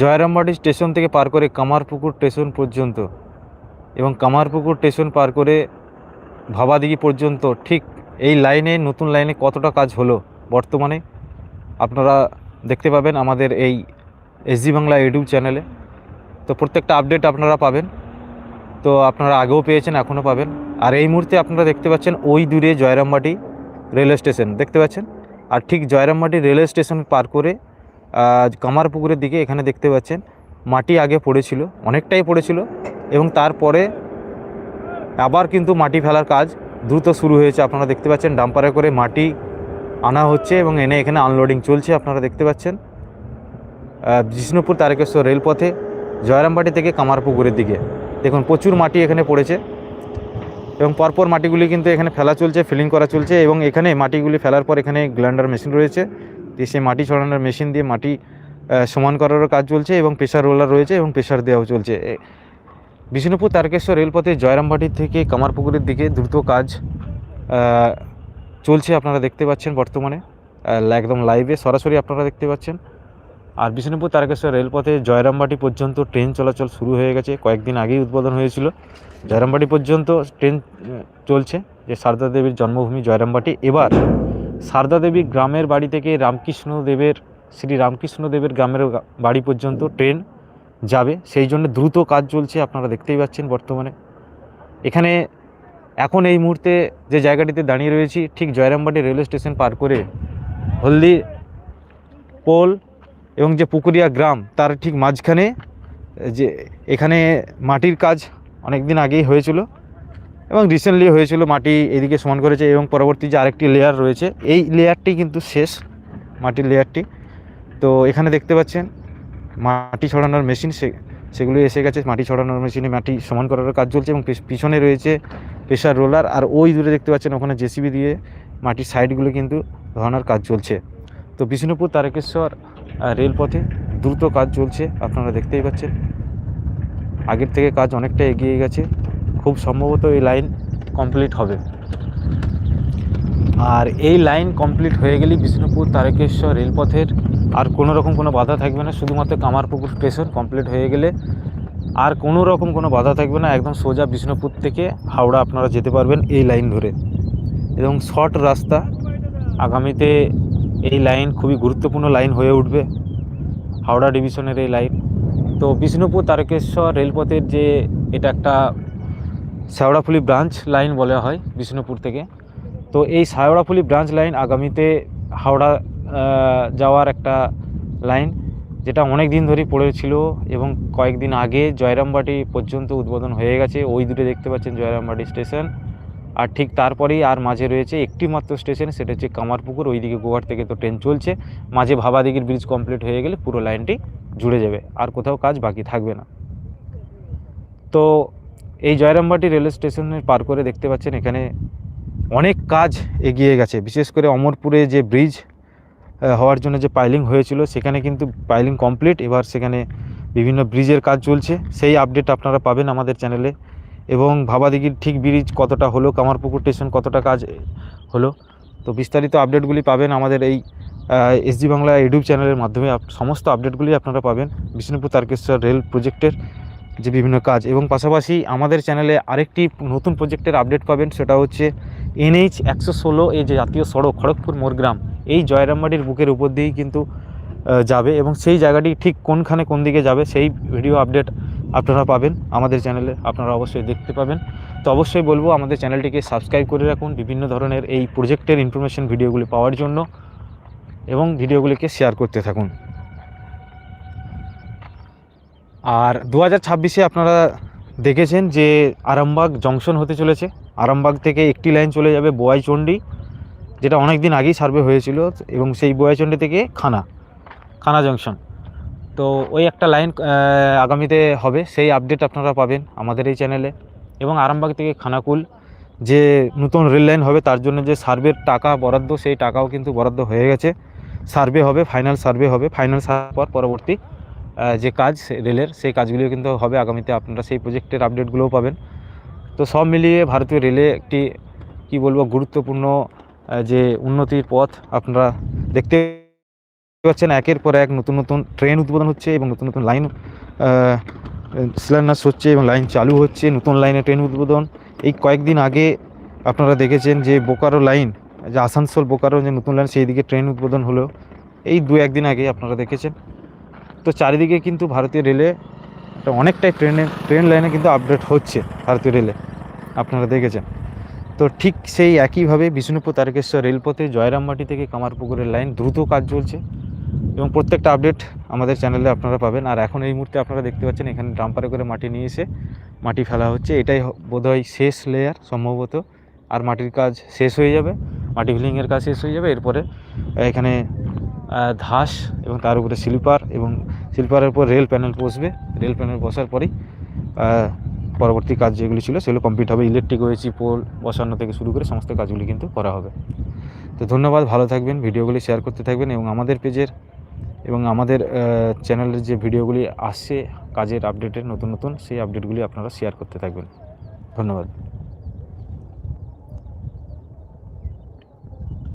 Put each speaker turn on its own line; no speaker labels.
Jayrambati station থেকে পার করে Kamarpukur station পর্যন্ত এবং কামারপুকুর স্টেশন পার করে ভাবাদিঘি পর্যন্ত ঠিক এই লাইনে, নতুন লাইনে কতটা কাজ হলো বর্তমানে আপনারা দেখতে পাবেন আমাদের এই এসজি বাংলা ইউটিউব চ্যানেলে। তো প্রত্যেকটা আপডেট আপনারা পাবেন। তো আপনারা আগেও পেয়েছেন, এখনও পাবেন। আর এই মুহূর্তে আপনারা দেখতে পাচ্ছেন ওই দূরে জয়রামবাটি রেলওয়ে স্টেশন, দেখতে পাচ্ছেন? আর ঠিক জয়রামবাটি রেলওয়ে স্টেশন পার করে আহ, কামারপুকুরের দিকে এখানে দেখতে পাচ্ছেন মাটি আগে পড়েছিল অনেকটাই পড়েছিল এবং তারপরে আবার কিন্তু মাটি ফেলার কাজ দ্রুত শুরু হয়েছে। আপনারা দেখতে পাচ্ছেন ডাম্পারে করে মাটি আনা হচ্ছে এবং এনে এখানে আনলোডিং চলছে আপনারা দেখতে পাচ্ছেন। বিষ্ণুপুর তারকেশ্বর রেলপথে জয়রামবাটি থেকে কামারপুকুরের দিকে। দেখুন প্রচুর মাটি এখানে পড়েছে এবং পরপর মাটিগুলি কিন্তু এখানে ফেলা চলছে ফিলিং করা চলছে এবং এখানে মাটিগুলি ফেলার পর এখানে গ্ল্যান্ডার মেশিন রয়েছে। সেই মাটি ছড়ানোর মেশিন দিয়ে মাটি সমান করারও কাজ চলছে এবং প্রেশার রোলার রয়েছে এবং প্রেশার দেওয়াও চলছে। বিষ্ণুপুর তারকেশ্বর রেলপথে জয়রামবাটি থেকে কামারপুকুরের দিকে দ্রুত কাজ চলছে আপনারা দেখতে পাচ্ছেন বর্তমানে একদম লাইভে সরাসরি আপনারা দেখতে পাচ্ছেন। আর বিষ্ণুপুর তারকেশ্বর রেলপথে জয়রামবাটি পর্যন্ত ট্রেন চলাচল শুরু হয়ে গেছে, কয়েকদিন আগেই উদ্বোধন হয়েছিল। জয়রামবাটি পর্যন্ত ট্রেন চলছে, যে সারদা দেবীর জন্মভূমি জয়রামবাটি। এবার সারদা দেবী গ্রামের বাড়ি থেকে রামকৃষ্ণ দেবের শ্রী রামকৃষ্ণ দেবের গ্রামের বাড়ি পর্যন্ত ট্রেন যাবে। সেই জন্য দ্রুত কাজ চলছে, আপনারা দেখতেই পাচ্ছেন বর্তমানে। এখানে এখন এই মুহূর্তে যে জায়গাটিতে দাঁড়িয়ে রয়েছি, ঠিক জয়রামবাটি রেলওয়ে স্টেশন পার করে হলদি পোল এবং যে পুকুরিয়া গ্রাম, তার ঠিক মাঝখানে যে এখানে মাটির কাজ অনেক দিন আগেই হয়েছিল। এবং রিসেন্টলি হয়েছিল মাটি এদিকে সমান করেছে এবং পরবর্তী যে আরেকটি লেয়ার রয়েছে, এই লেয়ারটি কিন্তু শেষ, মাটির লেয়ারটি তো এখানে দেখতে পাচ্ছেন, মাটি ছড়ানোর মেশিন সে, সেগুলো এসে গেছে, মাটি ছড়ানোর মেশিনে মাটি সমান করার কাজ চলছে এবং পিছনে রয়েছে প্রেশার রোলার আর ওই দূরে দেখতে পাচ্ছেন ওখানে জেসিবি দিয়ে মাটির সাইডগুলো কিন্তু ধরানোর কাজ চলছে। তো বিষ্ণুপুর, তারকেশ্বর রেলপথে দ্রুত কাজ চলছে, আপনারা দেখতেই পাচ্ছেন। আগের থেকে কাজ অনেকটা এগিয়ে গেছে। খুব সম্ভবত এই লাইন কমপ্লিট হবে। আর এই লাইন কমপ্লিট হয়ে গেলেই বিষ্ণুপুর তারকেশ্বর রেলপথের আর কোনো রকম কোনো বাধা থাকবে না, শুধুমাত্র কামারপুকুর স্টেশন কমপ্লিট হয়ে গেলে আর কোনো রকম কোনো বাধা থাকবে না, একদম সোজা বিষ্ণুপুর থেকে হাওড়া আপনারা যেতে পারবেন এই লাইন ধরে। এবং শর্ট রাস্তা, আগামীতে এই লাইন খুবই গুরুত্বপূর্ণ লাইন হয়ে উঠবে, হাওড়া ডিভিশনের এই লাইন। তো বিষ্ণুপুর তারকেশ্বর রেলপথের যে এটা একটা শেওড়াফুলি ব্রাঞ্চ লাইন বলা হয় বিষ্ণুপুর থেকে। তো এই শেওড়াফুলি ব্রাঞ্চ লাইন আগামীতে হাওড়া যাওয়ার একটা লাইন যেটা অনেক দিন ধরেই পড়েছিল এবং কয়েকদিন আগে জয়রামবাটি পর্যন্ত উদ্বোধন হয়ে গেছে। ওই দুটো দেখতে পাচ্ছেন জয়রামবাটি স্টেশন। আর ঠিক তারপরেই আর মাঝে রয়েছে একটি মাত্র স্টেশন, সেটা হচ্ছে কামারপুকুর। ওইদিকে গোয়ার থেকে তো ট্রেন চলছে। মাঝে ভাবাদিঘির ব্রিজ কমপ্লিট হয়ে গেলে পুরো লাইনটি জুড়ে যাবে। আর কোথাও কাজ বাকি থাকবে না। তো এই জয়রামবাটি রেলওয়ে স্টেশনের পার করে দেখতে পাচ্ছেন এখানে অনেক কাজ এগিয়ে গেছে। বিশেষ করে অমরপুরে যে ব্রিজ হওয়ার জন্য যে পাইলিং হয়েছিল, সেখানে কিন্তু পাইলিং কমপ্লিট এবার সেখানে বিভিন্ন ব্রিজের কাজ চলছে। সেই আপডেট আপনারা পাবেন আমাদের চ্যানেলে এবং ভাবাদিঘির ঠিক ব্রিজ কতটা হলো, কামারপুকুর স্টেশন কতটা কাজ হলো, তো বিস্তারিত আপডেটগুলি পাবেন আমাদের এই এসজি বাংলা ইউটিউব চ্যানেলের মাধ্যমে। সমস্ত আপডেটগুলি আপনারা পাবেন। বিষ্ণুপুর তারকেশ্বর রেল প্রজেক্টের যে বিভিন্ন কাজ। এবং পাশাপাশি আমাদের চ্যানেলে আরেকটি নতুন প্রজেক্টের আপডেট পাবেন, সেটা হচ্ছে এনএইচ একশো ষোলো এই যে জাতীয় সড়ক, খড়গপুর মোরগ্রাম, এই জয়রামবাটির বুকের উপর দিয়েই কিন্তু যাবে। এবং সেই জায়গাটি ঠিক কোনখানে কোন দিকে যাবে, সেই ভিডিও আপডেট আপনারা পাবেন। আমাদের চ্যানেলে আপনারা অবশ্যই দেখতে পাবেন। তো অবশ্যই বলব, আমাদের চ্যানেলটিকে সাবস্ক্রাইব করে রাখুন বিভিন্ন ধরনের এই প্রজেক্টের ইনফরমেশন ভিডিওগুলি পাওয়ার জন্য। এবং ভিডিওগুলিকে শেয়ার করতে থাকুন। আর দু হাজার ছাব্বিশে আপনারা দেখেছেন যে আরামবাগ জংশন হতে চলেছে। আরামবাগ থেকে একটি লাইন চলে যাবে বোয়াইচন্ডী যেটা অনেক দিন আগেই সার্ভে হয়েছিল, এবং সেই বোয়াইচন্ডী থেকে খানা খানা জংশন। তো ওই একটা লাইন আগামীতে হবে, সেই আপডেট আপনারা পাবেন আমাদের এই চ্যানেলে। এবং আরামবাগ থেকে খানাকুল, যে নতুন রেল লাইন হবে, তার জন্য যে সার্ভের টাকা বরাদ্দ, সেই টাকাও কিন্তু বরাদ্দ হয়ে গেছে। সার্ভে হবে, ফাইনাল সার্ভে হবে, ফাইনাল সার্ভে পর পরবর্তী যে কাজ রেলের, সেই কাজগুলিও কিন্তু হবে আগামীতে। আপনারা সেই প্রজেক্টের আপডেটগুলোও পাবেন। তো সব মিলিয়ে ভারতীয় রেলে একটি, কি বলব, গুরুত্বপূর্ণ যে উন্নতির পথ আপনারা দেখতে দেখতে পাচ্ছেন। একের পর এক নতুন নতুন ট্রেন উদ্বোধন হচ্ছে এবং নতুন নতুন লাইন শিলান্যাস হচ্ছে এবং লাইন চালু হচ্ছে, নতুন লাইনে ট্রেন উদ্বোধন। এই কয়েকদিন আগে আপনারা দেখেছেন যে বোকারো লাইন, যে আসানসোল বোকারো যে নতুন লাইন সেই দিকে ট্রেন উদ্বোধন হলো। এই দু একদিন আগে আপনারা দেখেছেন। তো চারিদিকে কিন্তু ভারতীয় রেলে অনেকটাই ট্রেনে ট্রেন লাইনে কিন্তু আপডেট হচ্ছে ভারতীয় রেলে। আপনারা দেখেছেন। তো ঠিক সেই একইভাবে বিষ্ণুপুর তারকেশ্বর রেলপথে জয়রামবাটি থেকে কামারপুকুরের লাইন দ্রুত কাজ চলছে এবং প্রত্যেকটা আপডেট আমাদের চ্যানেলে আপনারা পাবেন। আর এখন এই মুহূর্তে আপনারা দেখতে পাচ্ছেন এখানে ডাম্পারে করে মাটি নিয়ে এসে মাটি ফেলা হচ্ছে। এটাই বোধহয় শেষ লেয়ার সম্ভবত। আর মাটির কাজ শেষ হয়ে যাবে। মাটি ফিলিংয়ের কাজ শেষ হয়ে যাবে। এরপরে এখানে ধাস এবং তার উপরে স্লিপার এবং স্লিপারের উপর রেল প্যানেল বসবে। রেল প্যানেল বসার পরেই পরবর্তী কাজ যেগুলি ছিল সেগুলো কমপ্লিট হবে। ইলেকট্রিক হয়েছে পোল বসানো থেকে শুরু করে সমস্ত কাজগুলি কিন্তু করা হবে। তো ধন্যবাদ, ভালো থাকবেন, ভিডিওগুলি শেয়ার করতে থাকবেন এবং আমাদের পেজের এবং আমাদের চ্যানেলের যে ভিডিওগুলি আসছে কাজের আপডেটের নতুন নতুন, সেই আপডেটগুলি আপনারা শেয়ার করতে থাকবেন। ধন্যবাদ।